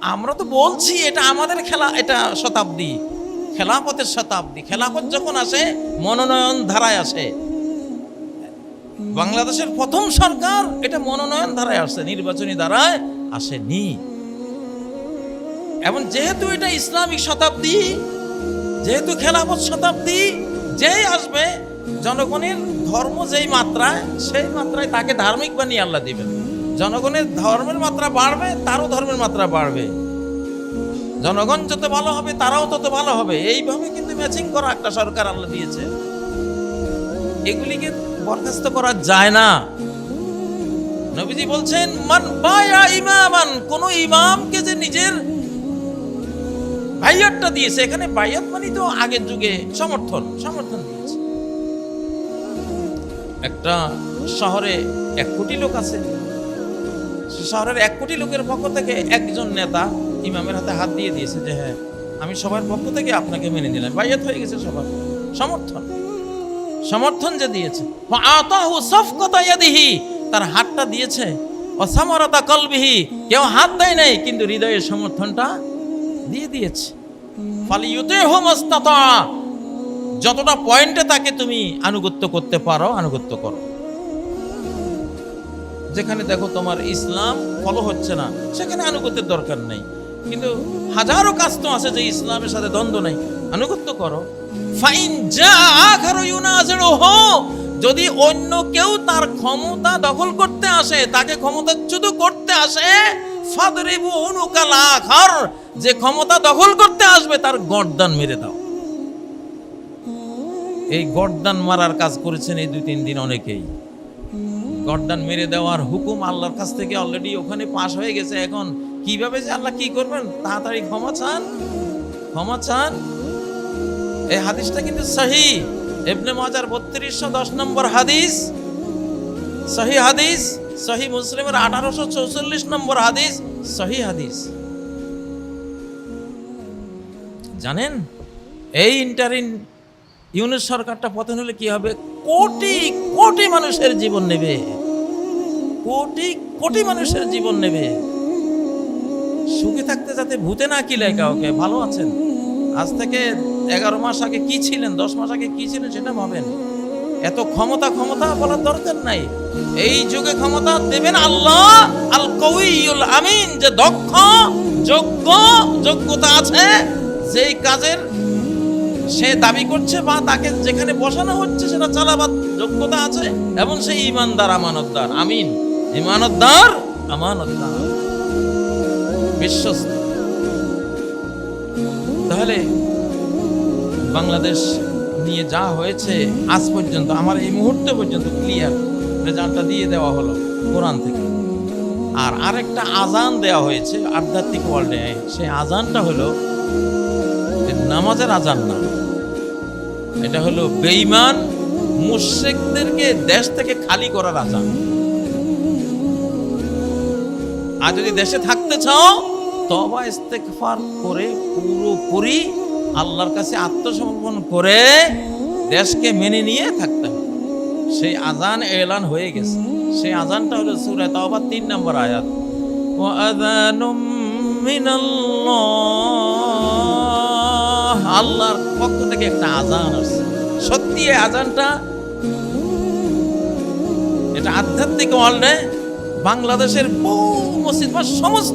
আমরা তো বলছি এটা আমাদের খেলা, এটা শতাব্দী। খেলাপথের শতাব্দী। খেলাপথ যখন আসে, মনোনয়ন ধারায় আসে। বাংলাদেশের প্রথম সরকার এটা মনোনয়ন ধারায় আসছে নির্বাচনী ধারায় আসেনি। এবং যেহেতু এটা ইসলামিক শতাব্দী, যেহেতু খেলাফত শতাব্দী, যেই আসবে, জনগণের ধর্ম যেই মাত্রায়, সেই মাত্রায় তাকে ধার্মিক বানিয়ে আল্লাহ দিবেন। জনগণের ধর্মের মাত্রা বাড়বে, তারও ধর্মের মাত্রা বাড়বে। জনগণ যত ভালো হবে, তারাও তত ভালো হবে। এইভাবে কিন্তু ম্যাচিং করা একটা সরকার আল্লাহ দিয়েছে। এগুলিকে বরখাস্ত করা যায় না। নবীজি বলছেন, মান বায়া ইমামান কোন ইমামকে যে নিজের বাইয়াতটা দিয়েছে, এখানে বাইয়াত মানে তো আগের যুগে সমর্থন সমর্থন দিয়েছে। একটা শহরে এক কোটি লোক আছে। শহরের এক কোটি লোকের পক্ষ থেকে একজন নেতা ইমামের হাতে হাত দিয়ে দিয়েছে যে হ্যাঁ আমি সবার পক্ষ থেকে আপনাকে মেনে নিলাম। বাইয়াত হয়ে গেছে সবার। সমর্থন। সমর্থন যে দিয়েছে। তার হাতটা দিয়েছে। অসামরতা কলবিহি। কেউ হাত দেয় নাই, কিন্তু হৃদয়ের সমর্থনটা দিয়ে দিয়েছে। ফালিউতে হোমস্তাতা যতটা পয়েন্টে তাকে তুমি আনুগত্য করতে পারো, আনুগত্য করো। যেখানে দেখো তোমার ইসলাম ফলো হচ্ছে না, সেখানে আনুগত্যের দরকার নেই। কিন্তু হাজারো কাজ তো আছে যে ইসলামের সাথে দ্বন্দ্ব নেই। আনুগত্য করো। ফাইন যা আখারো ইউনাজিরুহ। যদি অন্য কেউ তার ক্ষমতা দখল করতে আসে, তাকে ক্ষমতাচ্যুত করতে আসে, ফাদরিবু উনুকাল আখার। যে ক্ষমতা দখল করতে আসবে, তার গর্দান মেরে দাও। এই গর্দান মারার কাজ করেছেন এই দুই তিন দিন অনেকেই। গর্দান মেরে দেওয়ার হুকুম আল্লাহর কাছ থেকে অলরেডি ওখানে পাশ হয়ে গেছে। এখন কীভাবে যে আল্লাহ কি করবেন? তাড়াতাড়ি ক্ষমা চান। ক্ষমা চান। এই হাদিসটা কিন্তু সহি। ইবনে মাজার বত্রিশশো দশ নম্বর হাদিস। সহি হাদিস, সহি মুসলিমের আঠারোশো চৌচল্লিশ নম্বর হাদিস, সহি হাদিস। জানেন? এই ইন্টারিন ইউনিট সরকারটা পতন হলে কি হবে? কোটি কোটি মানুষের জীবন নেবে। কোটি কোটি মানুষের জীবন নেবে। সুখে থাকতে যাতে ভূতে না কিলায় কাউকে, ভালো আছেন? আজ থেকে এগারো মাস আগে কি ছিলেন, দশ মাস আগে কি ছিলেন সেটা ভাবেন। এত ক্ষমতা ক্ষমতা বলার দরকার নাই। এই যুগে ক্ষমতা দেবেন আল্লাহ আল কউইউল আমিন, যে দক্ষ, যোগ্য, যোগ্যতা আছে, যেই কাজের সে দাবি করছে বা তাকে যেখানে বসানো হচ্ছে, সেটা চালাবার যোগ্যতা আছে? এবং সে ইমানদার আমানতদার। আমিন। ইমানতদার আমানতদার। বিশ্বস্ত। তাহলে বাংলাদেশ নিয়ে যা হয়েছে, আজ পর্যন্ত, আমার এই মুহূর্তে পর্যন্ত ক্লিয়ার রেজাল্টটা দিয়ে দেওয়া হলো কোরআন থেকে। আর আরেকটা আজান দেওয়া হয়েছে আধ্যাত্মিক ওয়ার্ল্ডে সেই আজানটা হলো নামাজের আজান না। এটা হলো বেঈমান মুশরিকদেরকে দেশ থেকে খালি করার আজান আর যদি দেশে থাকতে চাও, তবা ইস্তেকফার করে পুরোপুরি আল্লাহর কাছে আত্মসমর্পণ করে দেশকে মেনে নিয়ে থাকতে হবে। সেই আজান এলান হয়ে গেছে। সেই আজানটা হলো সুরে তবা তিন নম্বর আয়াত। ওয়াদানুম মিনাল্লাহ আল্লাহর পক্ষ থেকে একটা আজান আছে সত্যি এই আজানটা এটা আধ্যাত্মিক ওয়ার্ল্ডে বাংলাদেশের বহু মসজিদ বা সমস্ত